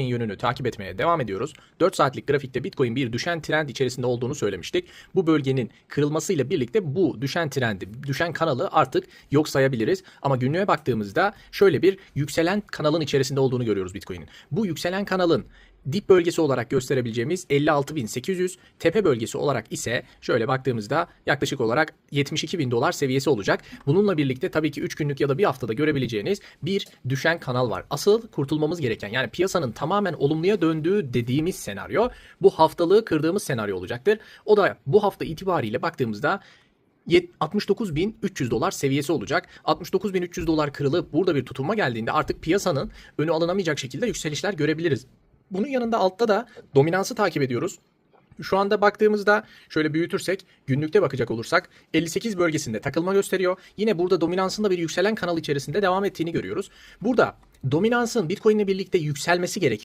yönünü takip etmeye devam ediyoruz. 4 saatlik grafikte Bitcoin bir düşen trend içerisinde olduğunu söylemiştik. Bu bölgenin kırılmasıyla birlikte bu düşen trendi, düşen kanalı artık yok sayabiliriz. Ama günlüğe baktığımızda şöyle bir yükselen kanalın içerisinde olduğunu görüyoruz Bitcoin'in. Bu yükselen kanalın dip bölgesi olarak gösterebileceğimiz 56.800, tepe bölgesi olarak ise şöyle baktığımızda yaklaşık olarak 72.000 dolar seviyesi olacak. Bununla birlikte tabii ki 3 günlük ya da bir haftada görebileceğiniz bir düşen kanal var. Asıl kurtulmamız gereken yani piyasanın tamamen olumluya döndüğü dediğimiz senaryo bu haftalığı kırdığımız senaryo olacaktır. O da bu hafta itibariyle baktığımızda yet- 69.300 dolar seviyesi olacak. 69.300 dolar kırılıp burada bir tutunma geldiğinde artık piyasanın önü alınamayacak şekilde yükselişler görebiliriz. Bunun yanında altta da dominansı takip ediyoruz. Şu anda baktığımızda şöyle büyütürsek günlükte bakacak olursak 58 bölgesinde takılma gösteriyor. Yine burada dominansın da bir yükselen kanal içerisinde devam ettiğini görüyoruz. Burada dominansın Bitcoin ile birlikte yükselmesi gerekiyor.